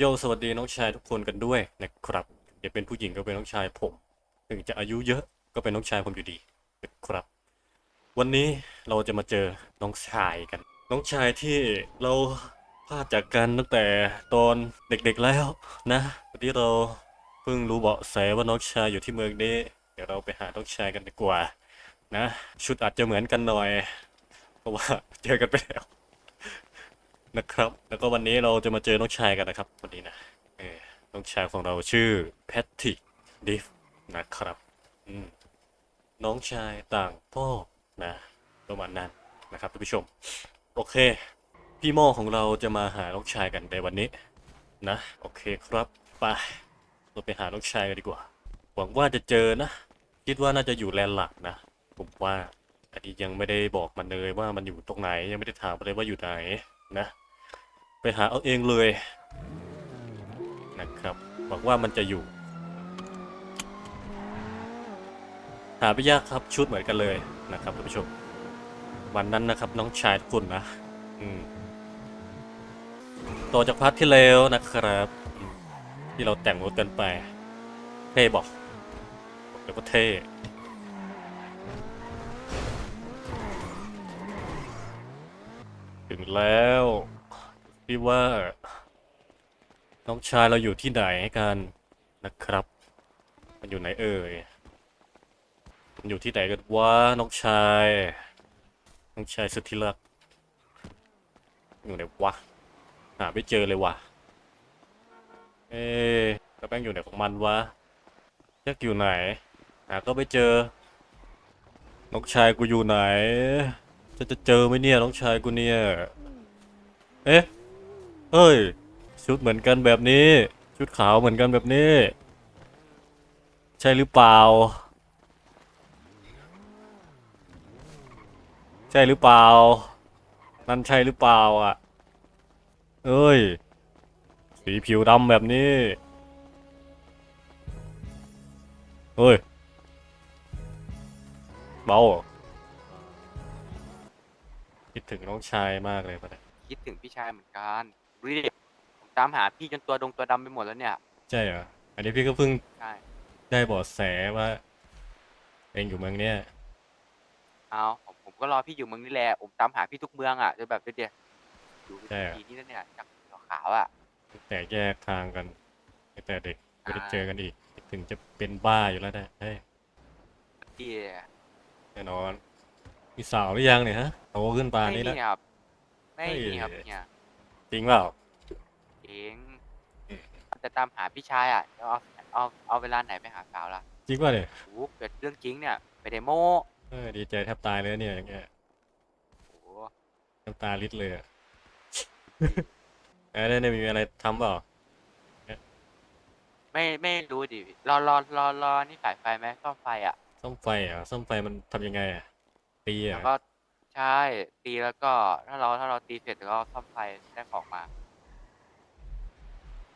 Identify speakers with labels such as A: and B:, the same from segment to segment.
A: โยสวัสดีน้องชายทุกคนกันด้วยนะครับอย่าเป็นผู้หญิงก็เป็นน้องชายผม ถึงจะอายุเยอะก็เป็นน้องชายผมอยู่ดีนะครับ วันนี้เราจะมาเจอน้องชายกัน น้องชายที่เราพลาดจากกันตั้งแต่ตอนเด็กๆแล้วนะวันนี้เราเพิ่งรู้เบาะแสว่าน้องชายอยู่ที่เมืองนี้ เดี๋ยวเราไปหาน้องชายกันดีกว่า นะ ชุดอาจจะเหมือนกันหน่อย เพราะว่าเจอกันไปแล้ว นะครับ แล้วก็วันนี้เราจะมาเจอน้องชายกันนะครับวันนี้นะเออน้องชายของเราชื่อแพทติกดิฟนะครับอืมน้องชายต่างพ่อนะประมาณนั้นนะครับท่านผู้ชม โอเค พี่โม่ของเราจะมาหาน้องชายกันในวันนี้ นะโอเคครับไปเราไปหาน้องชายกันดีกว่า หวังว่าจะเจอนะ คิดว่าน่าจะอยู่แลนด์หลักนะ ผมว่าอันนี้ยังไม่ได้บอกมันเลยว่ามันอยู่ตรงไหนยังไม่ได้ถามเลยว่าอยู่ไหนนะ ไปหาเอาเองเลยนะครับหวังว่ามันจะอยู่ หาไม่ยากครับชุดเหมือนกันเลยนะครับท่านผู้ชมวันนั้นนะครับน้องชายทุกคนนะอืมต่อจากพาร์ทที่แล้วนะครับ ที่เราแต่งรถกันไป เท่บอกบอกเลยว่าเท่ถึงแล้ว พี่ว่า น้องชายเราอยู่ที่ไหนกันนะครับ มันอยู่ไหนเอ่ยมันอยู่ที่ไหนกันวะน้องชาย น้องชายสุดที่รักอยู่ไหนวะหาไม่เจอเลยวะเอ๊ะกระแป้งอยู่ไหนของมันวะแจ็คอยู่ไหนหาก็ไม่เจอ น้องชายกูอยู่ไหน จะจะเจอไหมเนี่ยน้องชายกูเนี่ย เอ๊ะ เฮ้ย ชุดเหมือนกันแบบนี้ ชุดขาวเหมือนกันแบบนี้ ใช่หรือเปล่า ใช่หรือเปล่า นั่นใช่หรือเปล่าอะเอ้ย สีผิวดำแบบนี้เฮ้ย เบาคิดถึงน้องชายมากเลยปะเนี่ย
B: คิดถึงพี่ชายเหมือนกัน ดูดิผมตามหาพี่จนตัวดงตัวดำไปหมดแล้วเนี่ย
A: ใช่เหรอ อันนี้พี่ก็เพิ่ง
B: ใช่
A: ได้เบาะแสว่า เองอยู่เมืองเนี้ย
B: เอาผมผมก็รอพี่อยู่เมืองนี่แหละ ผมตามหาพี่ทุกเมืองอะจนแบบเดี๋ยวๆอยู่
A: ใช่เหรอ
B: ปีนี้แล้วเนี่ยจากขาวๆอะ
A: แต่แยกทางกันตั้งแต่เด็กไม่ได้
B: อ่า
A: เจอกันอีก ถึงจะเป็นบ้าอยู่แล้วนะเฮ้ย
B: พี่
A: แน่นอน มีสาวหรือยังเนี่ยฮะโตขึ้นป่าน
B: ไม่
A: นี้
B: มี
A: แล้ว
B: ครับ ไม่
A: เฮ้ย
B: มีครับเนี่ย
A: จ ริงเปล่า
B: เองจะตามหาพี่ชายอะแล้วเอาเอาเอาเวลาไหนไปหาสาวล่ะ
A: จริงป่ะเนี่ย
B: โอ้โหเกิดเรื่องจริงเนี่ย ไปเดโม
A: เออดีใจแทบตายเลยเนี่ยอย่างเงี้ย
B: โอ้โห
A: น้ำตาลิดเลยอะเอ้ยเนี่ยมีอะไรทำเปล่า
B: ไม่ไม่รู้ดิรอรอรอรอนี่สายไฟไหมซ่อมไฟอะ
A: ซ่อมไฟเหรอะซ่อมไฟมันทำยังไงอะตีเหร
B: แล้ว
A: อะ
B: ก็ ใช่ ตีแล้วก็ ถ้าเรา ถ้าเราตีเสร็จแล้วก็ซ่อมไฟได้ของมา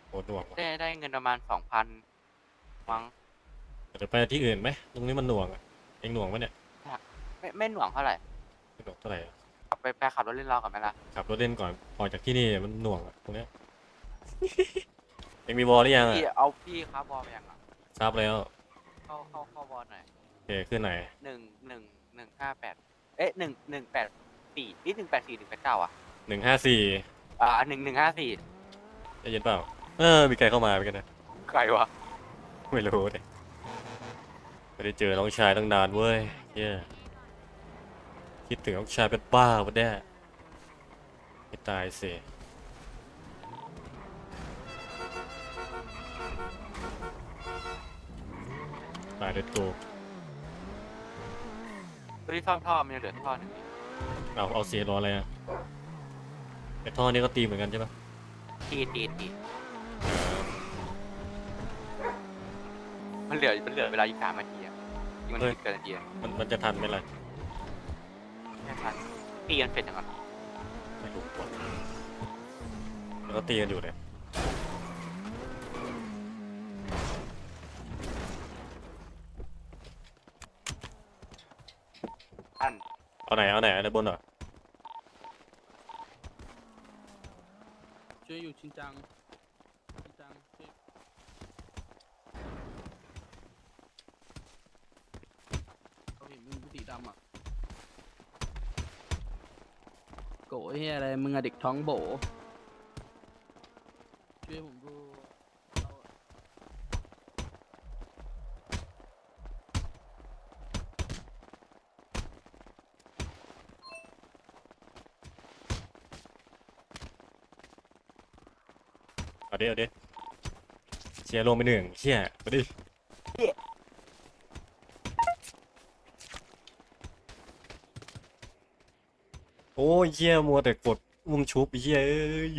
A: โคตรหน่วงว่ะ
B: ได้ได้เงินประมาณสองพันมั้ง
A: เดี๋ยวไปที่อื่นไหมตรงนี้มันหน่วงอะเองหน่วงปะเนี่ย
B: ไม่ไม่หน่วงเท่าไหร่
A: ไม่หน่วงเท่าไหร่อะ
B: ไปไปขับรถเล่นเรากันไหมล่ะ
A: ขับรถเล่นก่อนออกจากที่นี่มันหน่วงอะตรงเนี้ย เองมีบอลหรือยังอะ
B: พี่เอาพี่ครับบอลไปยังอะ
A: ทราบแล้ว
B: เข้าเข้าเข้าบอลหน่อย
A: โอเคขึ้นไหน
B: หนึ่งหนึ่งหนึ่งห้าแปด เอ๊ะหนึ่งหนึ่งแปดสี่นี่หนึ่งแปดสี่หนึ่งแปดเก้าอะ
A: หนึ่งห้าสี่
B: อ่าหนึ่งหนึ่งห้าสี่
A: ได้ยินเปล่า เออ มีใครเข้ามาเหมือนกันนะ
B: ใครวะ
A: ไม่รู้เลยไม่ได้เจอน้องชายตั้งนานเว้ยเย้ยคิดถึงน้องชายเป็นบ้าปะเนี่ยไม่ตายสิ ตายด้วยตัว
B: ตัวที่ซ่อมท่อมันยังเหลือท่อหนึ่งนี่
A: เอาเอาเสียรออะไรอะไอ้ท่อนี้ก็ตีเหมือนกันใช่ปะ
B: ตีตีตีมันเหลือมันเหลือเวลาอีกสามนาทีอะที่มันเกินนาทีอะ
A: มันมันจะทันไหมล่ะ
B: แค่ทันตีกันเสร็จอย่างนั้น
A: ไม่รู้ว่ะแล้วก็ตีกันอยู่เนี่ย เอาไหน เอาไหนอันนบนเหรอ
C: ช่วยอยู่ชินจังชินจังช่วยเขา
D: เห็นมึงผู้ตีดำอะโกะเฮี
C: ยอะไรมึงอะเด็กท้องโบ
A: เอาดิเอาดิเชียร์ลงไปหนึ่งเชี่ยมาดิโอ้ยเชี่ยมัวแต่กดอุ้มชุบไอ้เชี่ยเอ้ย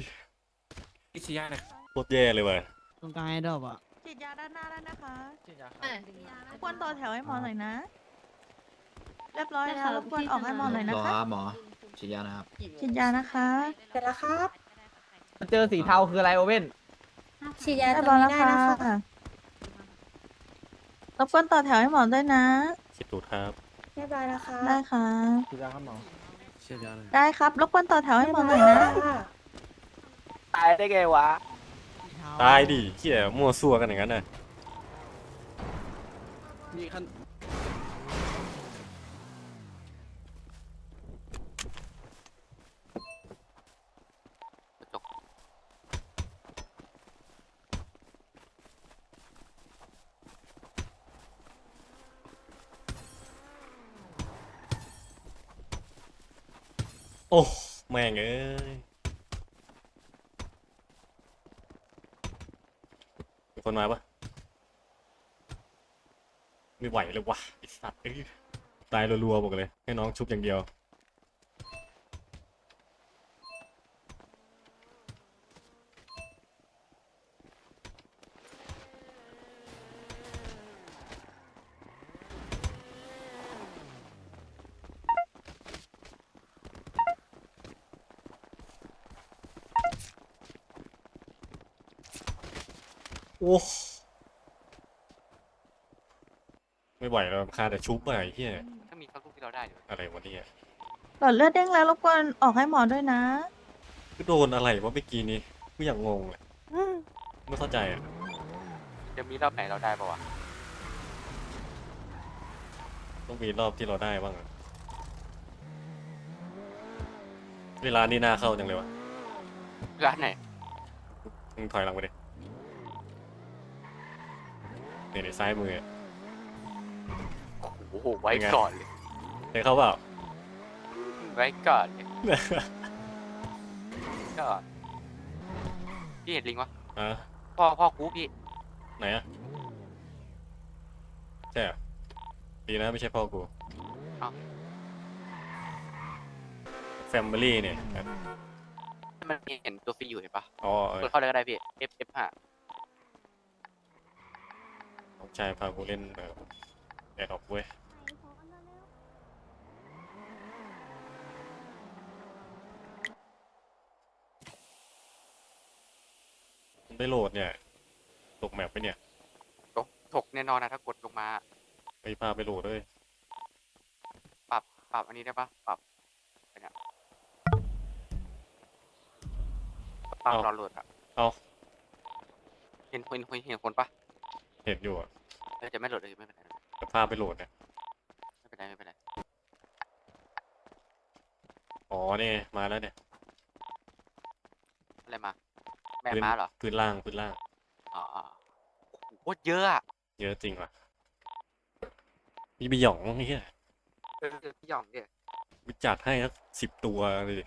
E: พิชยานะ
A: โคตรแย่เลยว่ะ
C: ตรงกลางไอ้ดอกอะ
F: ฉีดยาด้านหน้าแล้วนะคะ
E: พิชยา
G: อะ
F: รบกวนต่อแถวให้หมอหน่อยนะ เรียบร้อย
G: ได้
F: แล้ว
G: ค่ะ
F: รบกวนออกให้หมอหน่อยนะ
H: รอ
F: คะ
H: ครับหมอฉีดยานะครับ
F: ฉีดยานะคะ
G: เสร็จแล้วครับ
I: เจอสีเทาคืออะไรโอเว่น
G: ฉีดยา
F: เรีย
G: ต
F: บ
G: ร
F: ร้
G: ง
F: อย
G: นี้
F: แล้ว
G: ได้
F: ค่ะ
G: นะคะ
F: รบกวนต่อแถวให้หมอด้วยนะ
A: คิดตูดครับ
G: เรียบร้อยแล้วค่ะ
F: ได้ค่ะ
I: ฉีดยาครับหมอ
C: เชี่ยยาเลย
F: ได้ครับรบกวนต่อแถวให้หมอหน่อยนะ
I: ตายได้ไงวะ
A: ตายดิเชี่ยมั่วซั่วกันอย่างนั้นน่ะ
C: มีขั้น
A: โอ้แม่งเอ้ยมีคนมาปะไม่ไหวเลยวะไอสัตว์เอ้ยตายรัวๆบอกเลย ให้น้องชุบอย่างเดียว โอ้ไม่ไหวแล้วคาแต่ชุบอะไอ้เหี้ย
B: ถ้ามีสักลูกที่เราได้อยู่
A: อะไรวะเนี่ย
F: หลอดเลือดเด้งแล้วรบกวนออกให้หมอด้วยนะ
A: ก็โดนอะไรวะเมื่อกี้นี้ไม่อยากงงเลยไม่เข้าใจอะ
B: จะมีรอบไหนเราได้ปะวะ
A: ต้องมีรอบที่เราได้บ้างอะเวลานี่น่าเข้าจังเลยวะ
B: ร้านไหน
A: มึงถอยหลังไปดิ เนี่ยในซ้ายมืออะ
B: โอ้โหไว้
A: เป็นไง
B: ก่อนเลย
A: ได้เข้าเปล่า
B: ไว้ก่อนเลยก็พี่เห็นลิงวะ
A: อะ
B: พ่อพ่อคูพี่
A: ไหนอะใช่เหรอดีนะไม่ใช่พ่อกูแฟมิลี่เนี่ย
B: มันเห็นตัวฟรีอยู่เห็นปะ
A: อ๋อเออก
B: ดเข้าเลยก็ได้พี่ F F ห้า
A: น้องชายพากูเล่นเออแอดออกเว้ยผมได้โหลดเนี่ย ตกแมปไปเนี่ย
B: ตกถกแน่นอนนะถ้ากดลงมา
A: ไปพาไปโหลดเลย
B: ปรับปรับอันนี้ได้ปะปรับไปเนี่ยปรับ
A: เอา
B: รอโหลดอะ
A: เอา
B: เห็นคนเห็นเห็นคนปะ
A: เห็นอยู่อะ
B: เออจะไม่โหลดเลยไม่เป็นไร
A: จะพาไปโหลดเนี่ย
B: ไม่เป็นไรไม่เป็นไร
A: อ๋อเนี่ยมาแล้วเนี่ย
B: อะไรมา แม่
A: พื้น
B: ม้าเหรอ
A: พื้นล่างพื้นล่าง
B: อ๋ออ๋อโอ้โหโคตรเยอะอะ
A: เยอะจริงว่ะมีบีหยองเฮีย
B: เออพี่หยองเนี่ย
A: วิจัดให้สักสิบตัวเลยดิ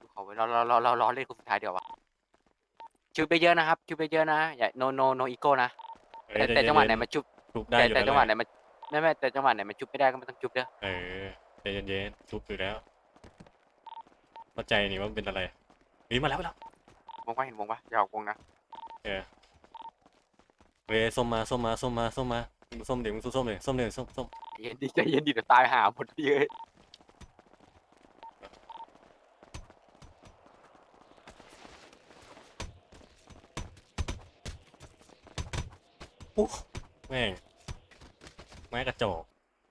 B: ดูเขาไว้เราเราเราเรารอเล่นคนสุดท้ายเดี๋ยววะชุบไปเยอะนะครับชุบไปเยอะนะอย่า no no no ego นะ
A: เอ้ย
B: แต่
A: ใจ
B: แต่
A: เย็นๆ
B: จังหวะไหนมันชุบ
A: ชุบได้
B: แต่
A: อยู่
B: แต่
A: แล้ว
B: จังหวะ
A: แห
B: ไหน
A: ละ
B: มันไม่ไม่แต่จังหวะไหนมันชุบไม่ได้ก็ไม่ต้องชุบเด้อ
A: เออใจเย็นๆชุบอยู่แล้วเข้าใจนี่ว่ามันเป็นอะไรเฮ้ยมาแล้วมาแล้ว
B: วงปะเห็นวงปะอย่าออกวงนะ
A: เออเฮ้ยส้มมาส้มมาส้มมาส้มมามึงส้มเดี๋ยวมึงสู้ส้มเลยส้มเลยส้มส้ม
B: ใจเย็นดีใจเย็นดีเดี๋ยวตายหาหมดพี่เอ้ย
A: อ้แม่งไม้กระจอก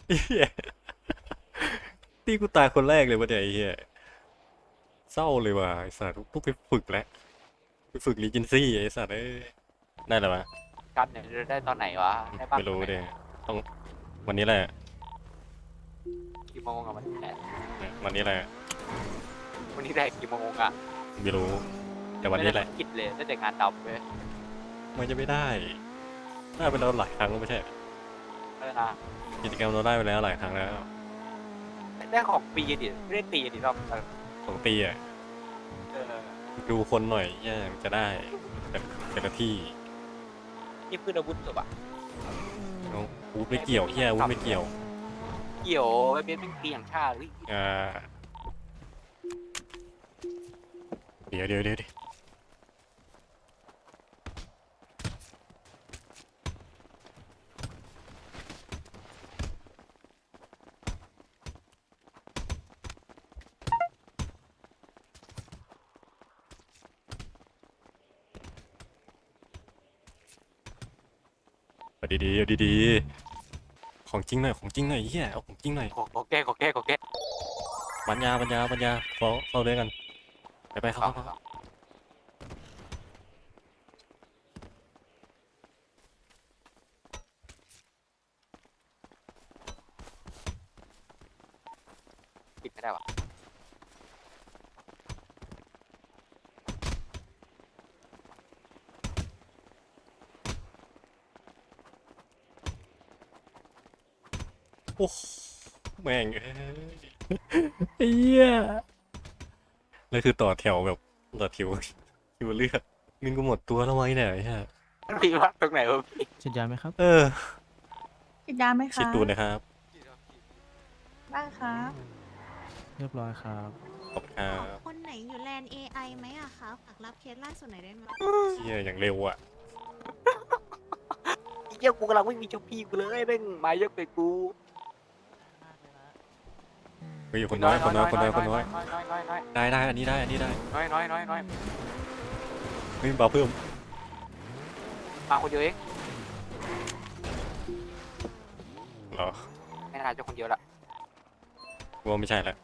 A: เหี้ยตีกูตายคนแรกเลยวะเนี่ยไอ้เหี้ยเศร้าเลยว่ะไอ้สัตว์ต้องไปฝึกแล้วไปฝึกรีจินซี่ไอ้สัตว์เอ้ยได้แล้ววะ
B: กันเนี่ยจะได้ตอนไหนวะได้ปะ
A: ไม่รู้เด้ต้องวันนี้แหละ
B: กี่โมงอะวันนี้แหละ
A: เนี่ยวันนี้แหละ
B: ววันนี้ได้กี่โมงอะ
A: ไม่รู้ แต่วันนี้แหละ
B: ไม่ได้กิจเลยได้แต่งานดำเลย
A: มันจะไม่ได้ ได้ไปแล้วหลายครั้งแล้วไม่ใช่เหรอ
B: เออนะ
A: กิจกรรมเราได้ไปแล้วหลายครั้งแล้ว
B: ได้ของปีดิไม่ได้ตีดิรอบเออ
A: สองปีอะ
B: เออ
A: ดูคนหน่อยแย่มันจะได้แต่แต่ละที่
B: นี่คืออาวุธจบอะ
A: เอาวูดไม่เกี่ยวเฮียวูดไม่เกี่ยว
B: เกี่ยวไอ้เบสเป็นตีอย่างชาติเฮ้ย
A: อ่าเดี๋ยวเดี๋ยวเดี๋ยวเดี๋ยว ดีๆเอาดีๆของจริงหน่อยของจริงหน่อยเฮียเอาของจริงหน่อย
B: โอโอเคโอเคโอเค
A: ปัญญาปัญญาปัญญาเข้าเข้าด้วยกันไปไปเข้า
B: เอา
A: เข้าเข้า
B: ปิดไม่ได้วะ
A: โอ้แม่งเอ้ยไอ้เหี้ยแล้วคือต่อแถวแบบต่อแถวคิวเลือดมินกูหมดตัวแล้วไว้เนี่ยไอ้เหี้ย
B: พี่ว่าตรงไหนวะพี่
C: ฉีดยาไหมครับ
A: เออ
F: ฉีดยาไหมคะ
A: ชิดตูนนะครับ
F: ได้ครับ
C: เรียบร้อยครับ
A: ขอบคุณครับ
H: คนไหนอยู่แลน AI ไหมอะคะฝากรับเคสล่าสุดหน่อยได้ไหม
A: เหี้ยอย่างเร็วอะ
B: เยี่ยกูกำลังไม่มีเจ้าพี่กูเลยแม่งมาเยอะไปกู
A: เฮ้ยคนน้อยคนน้อยคนน้อยคนน้อย
B: น้อยน้อยน้อยน้อย
A: ได้ได้อันนี้ได้อันนี้ได้
B: น้อยน้อยน้อยน้อย
A: เฮ้ยเบาเพิ่ม
B: มาคนเดียวเอง
A: เหรอ
B: ไม่น่าจะคนเดียวละ
A: กลัวไม่ใช่ละ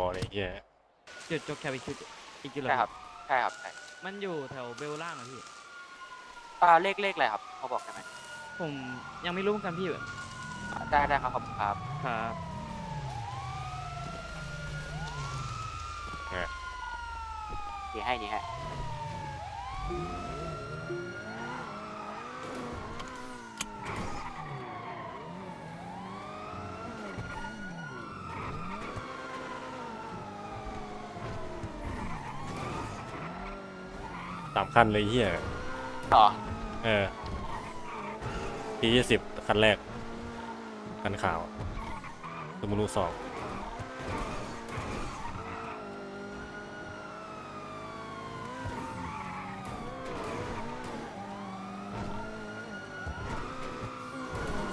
A: อเลยไอ้เหี้ย
C: จุดจกแคปอีกจุดอีกจุดเหร
B: ใช่
C: อ
B: ครับใช่ครับใช่
C: มันอยู่แถวเบลล่างอะพี่
B: อ่าเลขเลขอะไรครับเขาบอกได้ไหม
C: ผมยังไม่รู้เหมือนกันพี่
B: อ่าได้ได้ครับขอบคุณครับ
C: ครับ
B: นี่ให้นี่ให้า
A: มคันเลยไอ้เหี้ย
B: ต่อ
A: เออทียี่สิบคันแรก คันขาวสมุนุสอง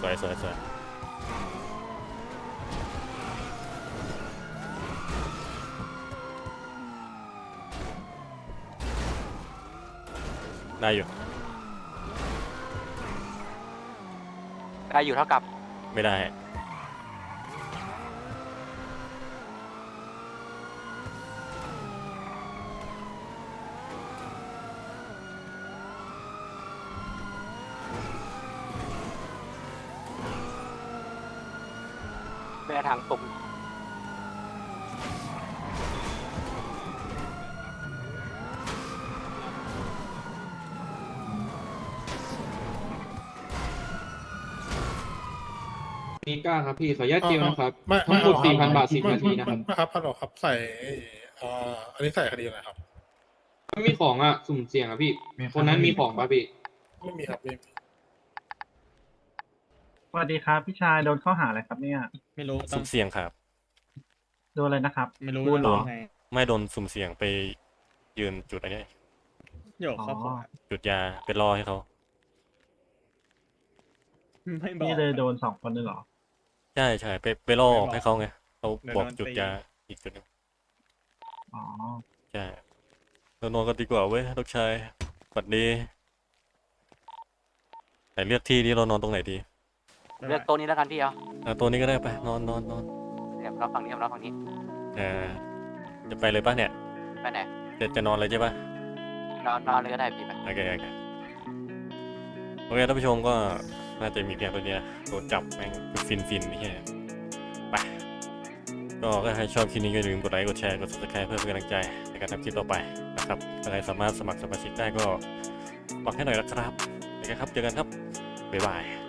A: สวยสวยสวย ได้อยู่
B: ได้อยู่เท่ากับ
A: ไม่ได้
B: มี
E: ก้าครับพี่ขออนุญาตติวนะครับ
J: ไม่
E: ทั้งหมด
J: ไ4,000
E: บาท10
J: ไม่
E: นาทีนะครับ
J: ไม่ครับฮัลโหลครับใส่เอ่ออันนี้ใส่คดีอะไรครับ
E: ไม่มีของอะสุ่มเสี่ยงอะพี่ คนนั้นมีของป่ะพี่
J: ไม่มีครับไม่มี
K: สวัสดีครับพี่ชายโดนข้อหาอะไรครับเนี่ย
C: ไม่รู้
A: สุ่มเสี่ยงครับ
K: โดนอะไรนะครับ
C: ไม่รู้
K: พูดเหรอ
C: ไง
A: ไม่โดนสุ่มเสี่ยงไปยืนจุดอะไรเนี่ย
C: โยกเข้าขวา
A: จุดยาเป็นรอให้เขา
L: ไม่บอก
K: พี่เลยโดนสองคนเลยเหรอ
A: ใช่ใช่ไปไปล่อ
L: ไม่บอก
A: ให้เขาไงเขา
L: เดี๋ยว
A: บอก
L: โดน
A: จุด
L: ตี
A: ยาอีกจุดหนึง
K: อ๋อ
A: ใช่เรานอนกันดีกว่าเว้ยลูกชายบัดนี้แต่เลือกที่นี้เรานอนตรงไหนดี
B: เลือกโต๊ะนี้แล้วกันพี่เอา
A: อะตัวนี้ก็ได้ไปนอนนอนนอน
B: เดี๋ยวเราฝั่งนี้เราฝั่งนี้
A: เออจะไปเลยปะเนี่ย
B: ไปไหน
A: จะจะนอนเลยใช่ปะ
B: นอนนอนเลยก็ได้พี่ไป
A: โอเคโอเคโอเคท่านผู้ชมก็ น่าจะมีเพียงตัวนี้นะโดนจับแม่งฟินฟินนี่แค่ไปก็ถ้าใครชอบคลิปนี้ก็อย่าลืมกดไลค์กดแชร์กด subscribe เพื่อเป็นกำลังใจในการทำคลิปต่อไปนะครับใครสามารถสมัครสมาชิกได้ก็บอกให้หน่อยนะครับโอเคครับเจอกันครับบ๊ายบาย